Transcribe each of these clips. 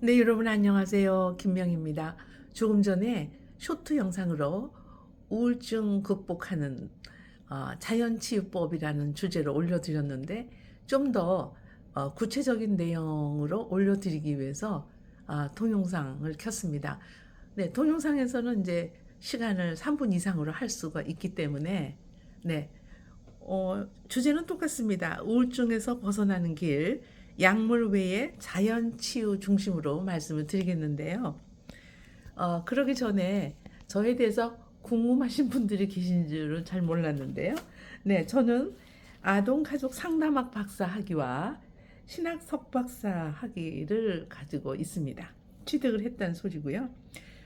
네, 여러분 안녕하세요. 김명입니다. 조금 전에 쇼트 영상으로 우울증 극복하는 어, 자연치유법이라는 주제로 올려드렸는데 좀더 어, 구체적인 내용으로 올려드리기 위해서 아, 동영상을 켰습니다. 네, 동영상에서는 이제 시간을 3분 이상으로 할 수가 있기 때문에 네, 어, 주제는 똑같습니다. 우울증에서 벗어나는 길, 약물 외에 자연 치유 중심으로 말씀을 드리겠는데요. 어, 그러기 전에 저에 대해서 궁금하신 분들이 계신 줄은 잘 몰랐는데요. 네, 저는 아동 가족 상담학 박사 학위와 신학 석박사 학위를 가지고 있습니다. 취득을 했다는 소리고요.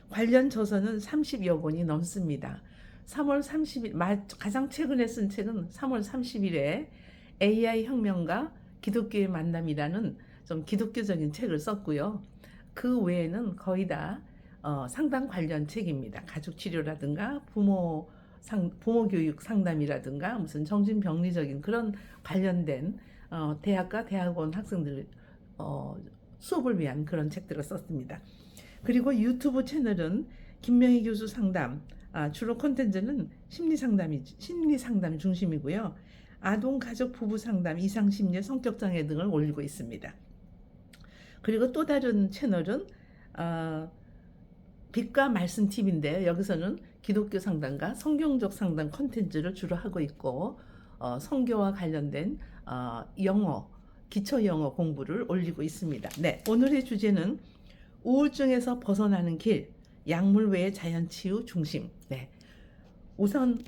관련 저서는 30여 권이 넘습니다. 3월 30일 마- 가장 최근에 쓴 책은 3월 30일에 AI 혁명과 기독교의 만남이라는 좀 기독교적인 책을 썼고요. 그 외에는 거의 다 어, 상담 관련 책입니다. 가족 치료라든가 부모 상, 부모 교육 상담이라든가 무슨 정신병리적인 그런 관련된 어, 대학과 대학원 학생들 어, 수업을 위한 그런 책들을 썼습니다. 그리고 유튜브 채널은 김명희 교수 상담 아, 주로 콘텐츠는 심리 상담이 심리 상담 중심이고요. 아동 가족 부부 상담 이상 심리 성격 장애 등을 올리고 있습니다. 그리고 또 다른 채널은 어, 빛과 말씀 TV인데 여기서는 기독교 상담과 성경적 상담 콘텐츠를 주로 하고 있고 어, 성교와 관련된 어, 영어 기초 영어 공부를 올리고 있습니다. 네, 오늘의 주제는 우울증에서 벗어나는 길, 약물 외의 자연 치유 중심. 네, 우선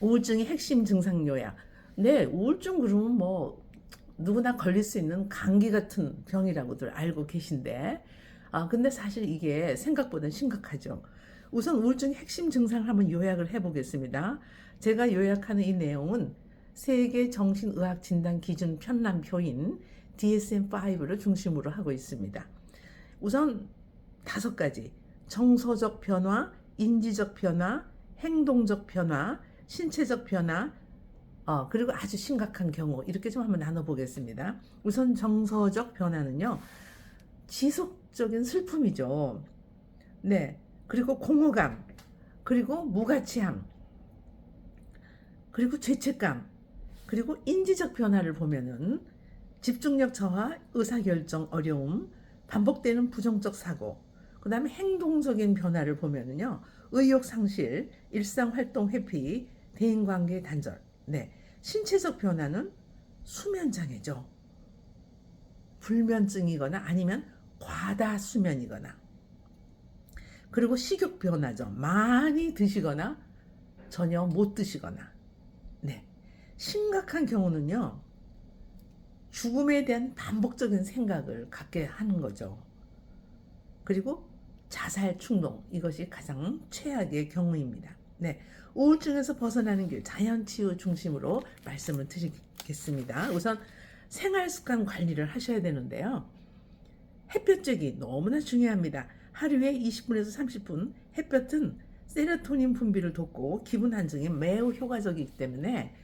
우울증의 핵심 증상 요약. 네, 우울증 그러면 뭐 누구나 걸릴 수 있는 감기 같은 병이라고들 알고 계신데, 아 근데 사실 이게 생각보다 심각하죠. 우선 우울증의 핵심 증상을 한번 요약을 해보겠습니다. 제가 요약하는 이 내용은 세계 정신의학 진단 기준 편람표인 DSM-5를 중심으로 하고 있습니다. 우선 다섯 가지 정서적 변화, 인지적 변화, 행동적 변화, 신체적 변화, 어, 그리고 아주 심각한 경우 이렇게 좀 한번 나눠보겠습니다. 우선 정서적 변화는요, 지속적인 슬픔이죠. 네, 그리고 공허감, 그리고 무가치함, 그리고 죄책감, 그리고 인지적 변화를 보면은 집중력 저하, 의사결정 어려움, 반복되는 부정적 사고, 그 다음에 행동적인 변화를 보면은요, 의욕 상실, 일상 활동 회피, 대인 관계 단절. 네. 신체적 변화는 수면 장애죠. 불면증이거나 아니면 과다 수면이거나. 그리고 식욕 변화죠. 많이 드시거나 전혀 못 드시거나. 네. 심각한 경우는요. 죽음에 대한 반복적인 생각을 갖게 하는 거죠. 그리고 자살 충동 이것이 가장 최악의 경우입니다. 네, 우울증에서 벗어나는 길 자연 치유 중심으로 말씀을 드리겠습니다. 우선 생활 습관 관리를 하셔야 되는데요. 햇볕 쬐기 너무나 중요합니다. 하루에 20분에서 30분 햇볕은 세로토닌 분비를 돕고 기분 안정에 매우 효과적이기 때문에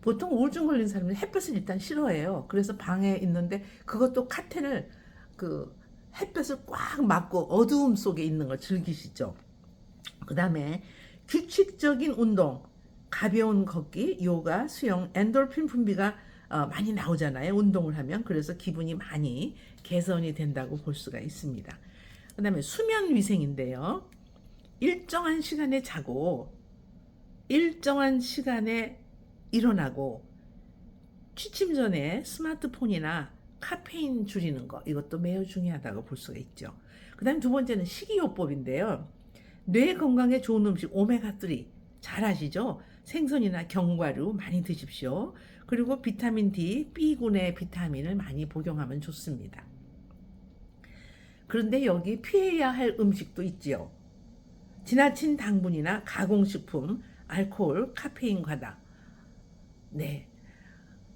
보통 우울증 걸린 사람은 햇볕을 일단 싫어해요. 그래서 방에 있는데 그것도 카텐을 그 햇볕을 꽉 막고 어두움 속에 있는 걸 즐기시죠. 그 다음에 규칙적인 운동, 가벼운 걷기, 요가, 수영, 엔돌핀 분비가 어, 많이 나오잖아요. 운동을 하면. 그래서 기분이 많이 개선이 된다고 볼 수가 있습니다. 그 다음에 수면 위생인데요. 일정한 시간에 자고, 일정한 시간에 일어나고, 취침 전에 스마트폰이나 카페인 줄이는 거 이것도 매우 중요하다고 볼 수가 있죠. 그 다음 두 번째는 식이요법인데요. 뇌 건강에 좋은 음식 오메가3 잘 아시죠? 생선이나 견과류 많이 드십시오. 그리고 비타민 D, B군의 비타민을 많이 복용하면 좋습니다. 그런데 여기 피해야 할 음식도 있지요. 지나친 당분이나 가공식품, 알코올, 카페인 과다. 네.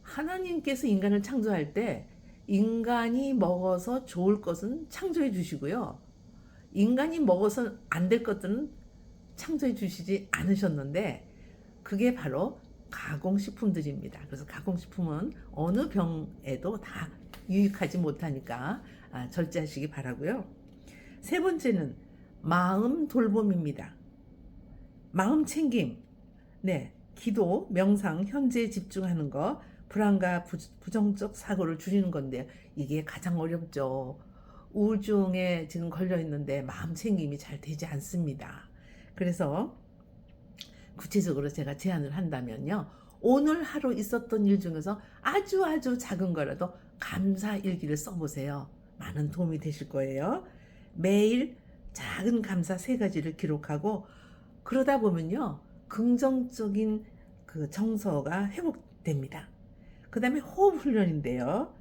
하나님께서 인간을 창조할 때 인간이 먹어서 좋을 것은 창조해 주시고요. 인간이 먹어서 안 될 것들은 창조해 주시지 않으셨는데 그게 바로 가공식품들입니다. 그래서 가공식품은 어느 병에도 다 유익하지 못하니까 아, 절제하시기 바라고요. 세 번째는 마음 돌봄입니다. 마음 챙김. 네. 기도, 명상, 현재에 집중하는 거, 불안과 부, 부정적 사고를 줄이는 건데 이게 가장 어렵죠. 우울증에 지금 걸려 있는데 마음 챙김이 잘 되지 않습니다. 그래서 구체적으로 제가 제안을 한다면요. 오늘 하루 있었던 일 중에서 아주 아주 작은 거라도 감사 일기를 써보세요. 많은 도움이 되실 거예요. 매일 작은 감사 세 가지를 기록하고 그러다 보면요. 긍정적인 그 정서가 회복됩니다. 그 다음에 호흡 훈련인데요.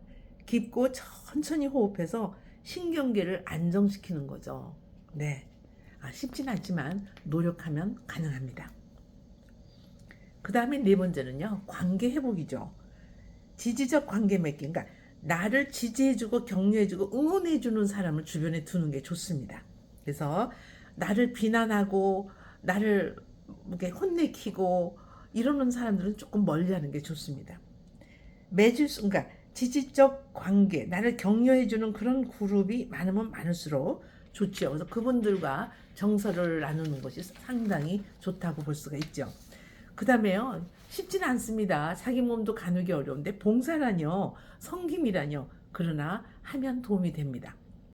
깊고 천천히 호흡해서 신경계를 안정시키는 거죠. 네. 아, 쉽진 않지만 노력하면 가능합니다. 그 다음에 네 번째는요, 관계 회복이죠. 지지적 관계 맺기. 그러니까 나를 지지해주고 격려해주고 응원해주는 사람을 주변에 두는 게 좋습니다. 그래서 나를 비난하고 나를 이렇게 혼내키고 이러는 사람들은 조금 멀리 하는 게 좋습니다. 매주 그러니까 지지적 관계, 나를 격려해 주는 그런 그룹이 많으면 많을수록 좋죠. 그래서 그분들과 정서를 나누는 것이 상당히 좋다고 볼 수가 있죠. 그 다음에요, 쉽지는 않습니다. 자기 몸도 가누기 어려운데 봉사라뇨, 성김이라뇨. 그러나 하면 도움이 됩니다.